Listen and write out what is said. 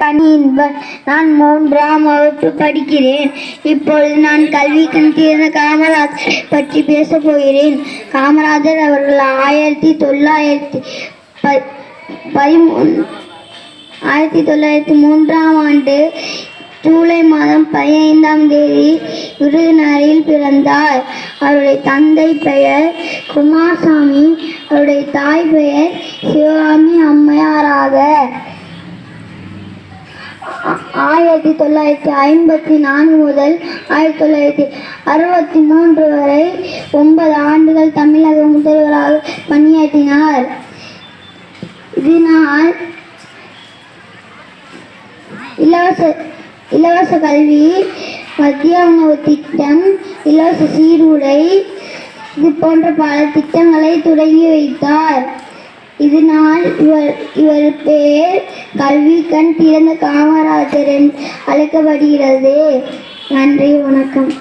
பணியின்பன். நான் மூன்றாம் வகுப்பு படிக்கிறேன். இப்பொழுது நான் கல்வி கண் தீர்ந்த காமராஜர் பற்றி பேசப் போகிறேன். காமராஜர் அவர்கள் ஆயிரத்தி தொள்ளாயிரத்தி ப பதிமூணு ஆயிரத்தி தொள்ளாயிரத்தி மூன்றாம் ஆண்டு ஜூலை மாதம் பதினைந்தாம் தேதி விருதுநகரில் பிறந்தார். அவருடைய தந்தை பெயர் குமாரசாமி. அவருடைய தாய் பெயர் சிவகாமி அம்மையாராக ஆயிரத்தி தொள்ளாயிரத்தி ஐம்பத்தி நான்கு முதல் ஆயிரத்தி தொள்ளாயிரத்தி அறுபத்தி மூன்று வரை ஒன்பது ஆண்டுகள் தமிழக முதல்வராக பணியாற்றினார். இதனால் இலவச இலவச கல்வி மத்திய உணவு திட்டம் இலவச சீருடை இது போன்ற பல திட்டங்களை தொடங்கி வைத்தார். இதனால் இவர் இவர் பேர் கல்வி கண் திறந்த காமராஜர் அழைக்கப்படுகிறது. நன்றி வணக்கம்.